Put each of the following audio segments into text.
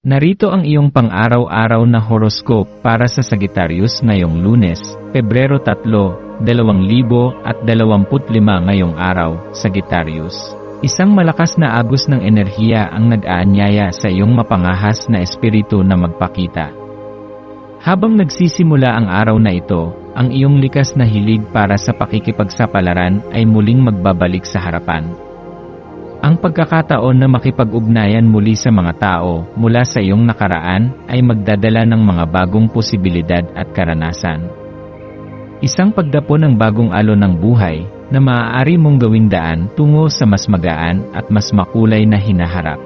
Narito ang iyong pang-araw-araw na horoscope para sa Sagittarius ngayong lunes, Pebrero 3, 2025 ngayong araw, Sagittarius. Isang malakas na agos ng enerhiya ang nag-aanyaya sa iyong mapangahas na espiritu na magpakita. Habang nagsisimula ang araw na ito, ang iyong likas na hilig para sa pakikipagsapalaran ay muling magbabalik sa harapan. Ang pagkakataon na makipag-ugnayan muli sa mga tao mula sa iyong nakaraan ay magdadala ng mga bagong posibilidad at karanasan. Isang pagdapo ng bagong alon ng buhay na maaari mong gawing daan tungo sa mas magaan at mas makulay na hinaharap.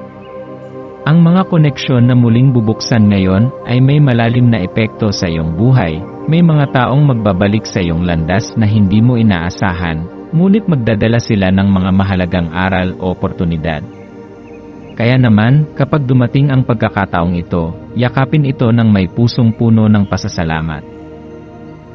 Ang mga koneksyon na muling bubuksan ngayon ay may malalim na epekto sa iyong buhay, may mga taong magbabalik sa iyong landas na hindi mo inaasahan, ngunit magdadala sila ng mga mahalagang aral o oportunidad. Kaya naman, kapag dumating ang pagkakataong ito, yakapin ito ng may pusong puno ng pasasalamat.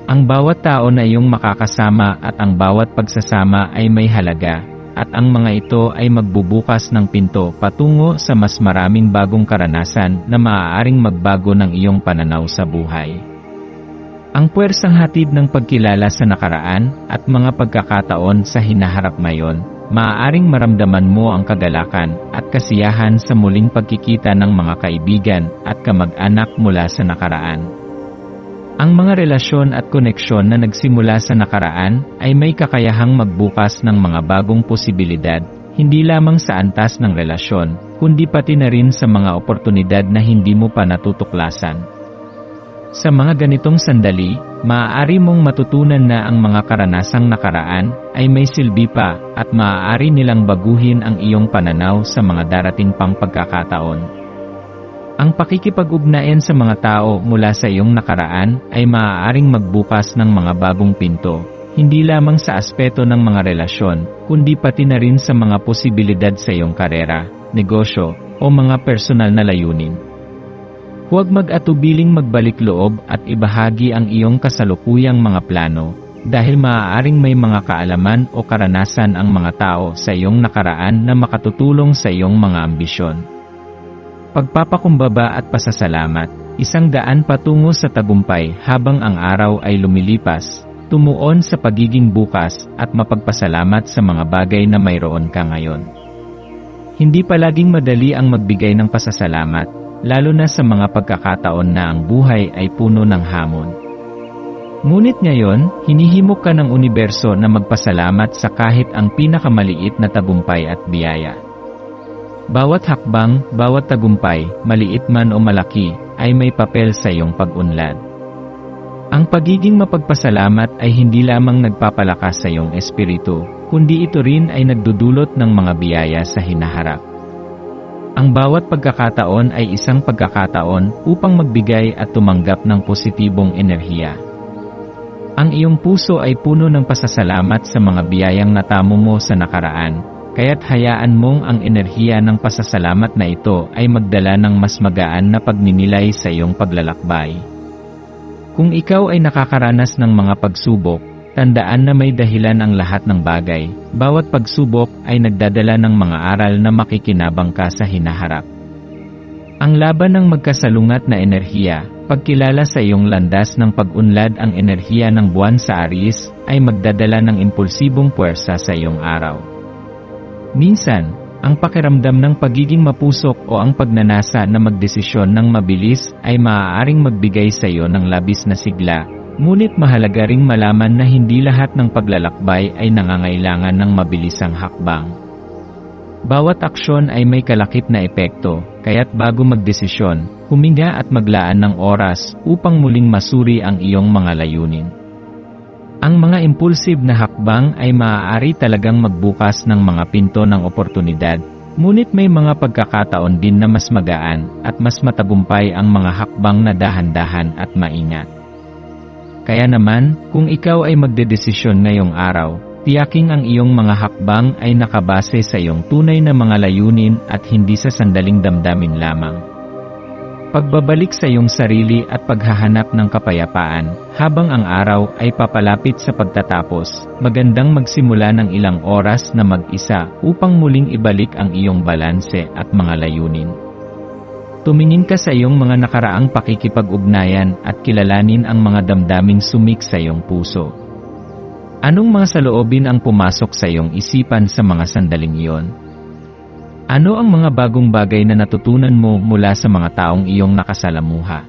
Ang bawat tao na iyong makakasama at ang bawat pagsasama ay may halaga, at ang mga ito ay magbubukas ng pinto patungo sa mas maraming bagong karanasan na maaaring magbago ng iyong pananaw sa buhay. Ang puwersang hatid ng pagkilala sa nakaraan at mga pagkakataon sa hinaharap ngayon, maaaring maramdaman mo ang kagalakan at kasiyahan sa muling pagkikita ng mga kaibigan at kamag-anak mula sa nakaraan. Ang mga relasyon at koneksyon na nagsimula sa nakaraan ay may kakayahang magbukas ng mga bagong posibilidad, hindi lamang sa antas ng relasyon, kundi pati na rin sa mga oportunidad na hindi mo pa natutuklasan. Sa mga ganitong sandali, maaari mong matutunan na ang mga karanasang nakaraan ay may silbi pa at maaari nilang baguhin ang iyong pananaw sa mga darating pang pagkakataon. Ang pakikipag-ugnayan sa mga tao mula sa iyong nakaraan ay maaaring magbukas ng mga bagong pinto, hindi lamang sa aspeto ng mga relasyon, kundi pati na rin sa mga posibilidad sa iyong karera, negosyo, o mga personal na layunin. Huwag mag-atubiling magbalik loob at ibahagi ang iyong kasalukuyang mga plano, dahil maaaring may mga kaalaman o karanasan ang mga tao sa iyong nakaraan na makatutulong sa iyong mga ambisyon. Pagpapakumbaba at pasasalamat, isang daan patungo sa tagumpay habang ang araw ay lumilipas, tumuon sa pagiging bukas at mapagpasalamat sa mga bagay na mayroon ka ngayon. Hindi palaging madali ang magbigay ng pasasalamat, lalo na sa mga pagkakataon na ang buhay ay puno ng hamon. Ngunit ngayon, hinihimok ka ng universo na magpasalamat sa kahit ang pinakamaliit na tagumpay at biyaya. Bawat hakbang, bawat tagumpay, maliit man o malaki, ay may papel sa iyong pag-unlad. Ang pagiging mapagpasalamat ay hindi lamang nagpapalakas sa iyong espiritu, kundi ito rin ay nagdudulot ng mga biyaya sa hinaharap. Ang bawat pagkakataon ay isang pagkakataon upang magbigay at tumanggap ng positibong enerhiya. Ang iyong puso ay puno ng pasasalamat sa mga biyayang natamo mo sa nakaraan, kaya't hayaan mong ang enerhiya ng pasasalamat na ito ay magdala ng mas magaan na pagninilay sa iyong paglalakbay. Kung ikaw ay nakakaranas ng mga pagsubok, Tandaan na may dahilan ang lahat ng bagay, bawat pagsubok ay nagdadala ng mga aral na makikinabang ka sa hinaharap. Ang laban ng magkasalungat na enerhiya, pagkilala sa iyong landas ng pag-unlad ang enerhiya ng buwan sa Aries, ay magdadala ng impulsibong puwersa sa iyong araw. Minsan, ang pakiramdam ng pagiging mapusok o ang pagnanasa na magdesisyon ng mabilis ay maaaring magbigay sa iyo ng labis na sigla, Ngunit mahalaga ring malaman na hindi lahat ng paglalakbay ay nangangailangan ng mabilisang hakbang. Bawat aksyon ay may kalakip na epekto, kaya't bago magdesisyon, huminga at maglaan ng oras upang muling masuri ang iyong mga layunin. Ang mga impulsive na hakbang ay maaari talagang magbukas ng mga pinto ng oportunidad, ngunit may mga pagkakataon din na mas magaan at mas matagumpay ang mga hakbang na dahan-dahan at maingat. Kaya naman, kung ikaw ay magdedesisyon ngayong araw, tiyaking ang iyong mga hakbang ay nakabase sa iyong tunay na mga layunin at hindi sa sandaling damdamin lamang. Pagbabalik sa iyong sarili at paghahanap ng kapayapaan, habang ang araw ay papalapit sa pagtatapos, magandang magsimula ng ilang oras na mag-isa upang muling ibalik ang iyong balanse at mga layunin. Tumingin ka sa iyong mga nakaraang pakikipag-ugnayan at kilalanin ang mga damdaming sumik sa iyong puso. Anong mga saloobin ang pumasok sa iyong isipan sa mga sandaling iyon? Ano ang mga bagong bagay na natutunan mo mula sa mga taong iyong nakasalamuha?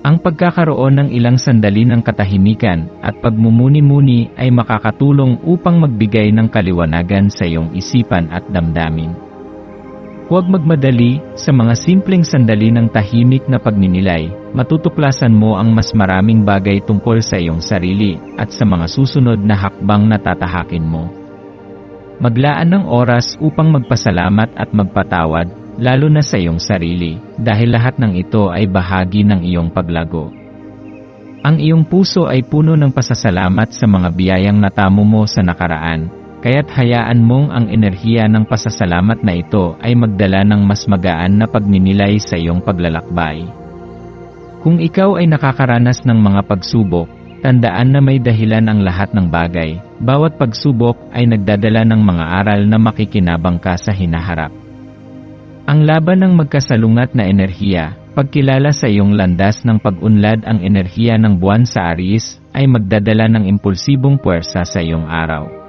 Ang pagkakaroon ng ilang sandali ng katahimikan at pagmumuni-muni ay makakatulong upang magbigay ng kaliwanagan sa iyong isipan at damdamin. Huwag magmadali, sa mga simpleng sandali ng tahimik na pagninilay, matutuklasan mo ang mas maraming bagay tungkol sa iyong sarili at sa mga susunod na hakbang na tatahakin mo. Maglaan ng oras upang magpasalamat at magpatawad, lalo na sa iyong sarili, dahil lahat ng ito ay bahagi ng iyong paglago. Ang iyong puso ay puno ng pasasalamat sa mga biyayang natamo mo sa nakaraan, kaya't hayaan mong ang enerhiya ng pasasalamat na ito ay magdala ng mas magaan na pagninilay sa iyong paglalakbay. Kung ikaw ay nakakaranas ng mga pagsubok, tandaan na may dahilan ang lahat ng bagay, bawat pagsubok ay nagdadala ng mga aral na makikinabang ka sa hinaharap. Ang laban ng magkasalungat na enerhiya, pagkilala sa iyong landas ng pag-unlad ang enerhiya ng buwan sa Aries, ay magdadala ng impulsibong puwersa sa iyong araw.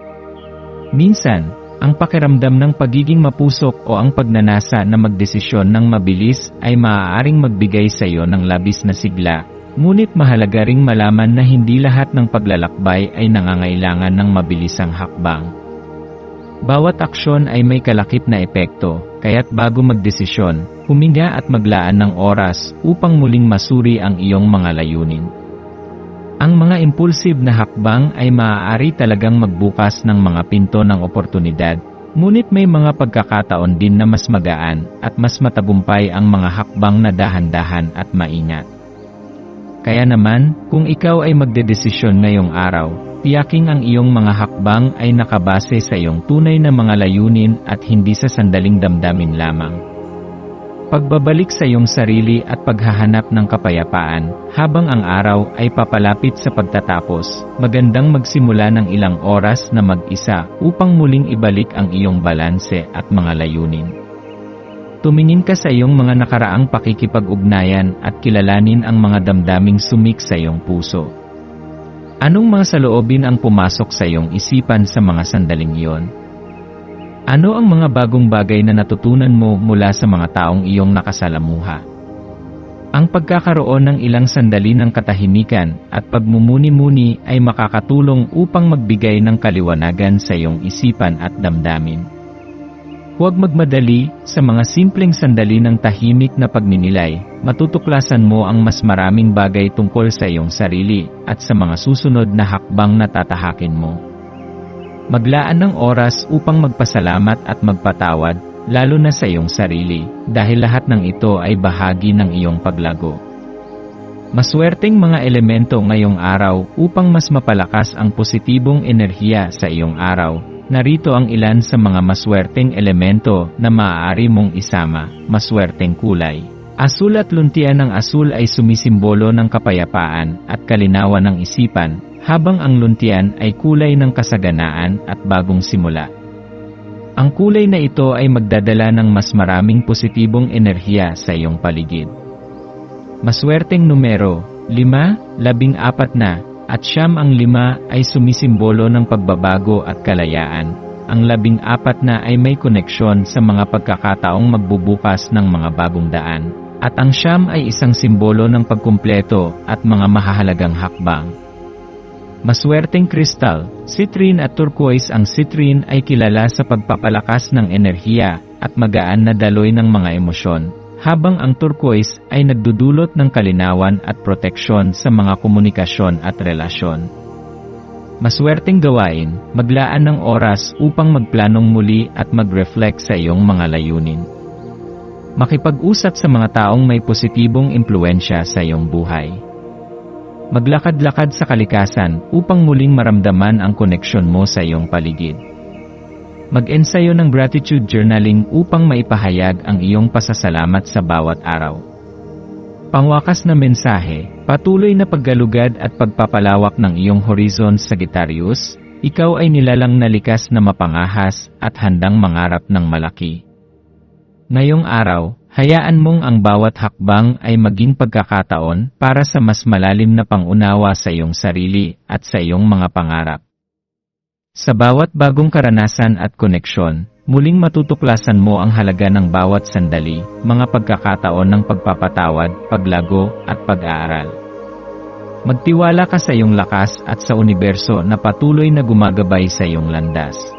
Minsan, ang pakiramdam ng pagiging mapusok o ang pagnanasa na magdesisyon ng mabilis ay maaaring magbigay sa iyo ng labis na sigla, ngunit mahalaga ring malaman na hindi lahat ng paglalakbay ay nangangailangan ng mabilisang hakbang. Bawat aksyon ay may kalakip na epekto, kaya't bago magdesisyon, huminga at maglaan ng oras upang muling masuri ang iyong mga layunin. Ang mga impulsive na hakbang ay maaari talagang magbukas ng mga pinto ng oportunidad, ngunit may mga pagkakataon din na mas magaan at mas matagumpay ang mga hakbang na dahan-dahan at maingat. Kaya naman, kung ikaw ay magdedesisyon ngayong araw, tiyaking ang iyong mga hakbang ay nakabase sa iyong tunay na mga layunin at hindi sa sandaling damdamin lamang. Pagbabalik sa iyong sarili at paghahanap ng kapayapaan, habang ang araw ay papalapit sa pagtatapos, magandang magsimula ng ilang oras na mag-isa upang muling ibalik ang iyong balanse at mga layunin. Tumingin ka sa iyong mga nakaraang pakikipag-ugnayan at kilalanin ang mga damdaming sumik sa iyong puso. Anong mga saloobin ang pumasok sa iyong isipan sa mga sandaling iyon? Ano ang mga bagong bagay na natutunan mo mula sa mga taong iyong nakasalamuha? Ang pagkakaroon ng ilang sandali ng katahimikan at pagmumuni-muni ay makakatulong upang magbigay ng kaliwanagan sa iyong isipan at damdamin. Huwag magmadali, sa mga simpleng sandali ng tahimik na pagninilay, matutuklasan mo ang mas maraming bagay tungkol sa iyong sarili at sa mga susunod na hakbang na tatahakin mo. Maglaan ng oras upang magpasalamat at magpatawad, lalo na sa iyong sarili, dahil lahat ng ito ay bahagi ng iyong paglago. Maswerteng mga elemento ngayong araw upang mas mapalakas ang positibong enerhiya sa iyong araw. Narito ang ilan sa mga maswerteng elemento na maaari mong isama. Maswerteng kulay. Asul at luntian ng asul ay sumisimbolo ng kapayapaan at kalinawan ng isipan, habang ang luntian ay kulay ng kasaganaan at bagong simula. Ang kulay na ito ay magdadala ng mas maraming positibong enerhiya sa iyong paligid. Maswerteng numero, 5, 14 na, at siyam ang lima ay sumisimbolo ng pagbabago at kalayaan. Ang labing apat na ay may koneksyon sa mga pagkakataong magbubukas ng mga bagong daan. At ang siyam ay isang simbolo ng pagkumpleto at mga mahahalagang hakbang. Maswerteng kristal, citrine at turquoise ang citrine ay kilala sa pagpapalakas ng enerhiya at magaan na daloy ng mga emosyon, habang ang turquoise ay nagdudulot ng kalinawan at proteksyon sa mga komunikasyon at relasyon. Maswerteng gawain, maglaan ng oras upang magplanong muli at mag-reflect sa iyong mga layunin. Makipag-usap sa mga taong may positibong impluensya sa iyong buhay. Maglakad-lakad sa kalikasan upang muling maramdaman ang koneksyon mo sa iyong paligid. Mag-ensayo ng gratitude journaling upang maipahayag ang iyong pasasalamat sa bawat araw. Pangwakas na mensahe, patuloy na paggalugad at pagpapalawak ng iyong horizon Sagittarius, ikaw ay nilalang na likas na mapangahas at handang mangarap ng malaki. Ngayong araw, hayaan mong ang bawat hakbang ay maging pagkakataon para sa mas malalim na pangunawa sa iyong sarili at sa iyong mga pangarap. Sa bawat bagong karanasan at koneksyon, muling matutuklasan mo ang halaga ng bawat sandali, mga pagkakataon ng pagpapatawad, paglago, at pag-aaral. Magtiwala ka sa iyong lakas at sa universo na patuloy na gumagabay sa iyong landas.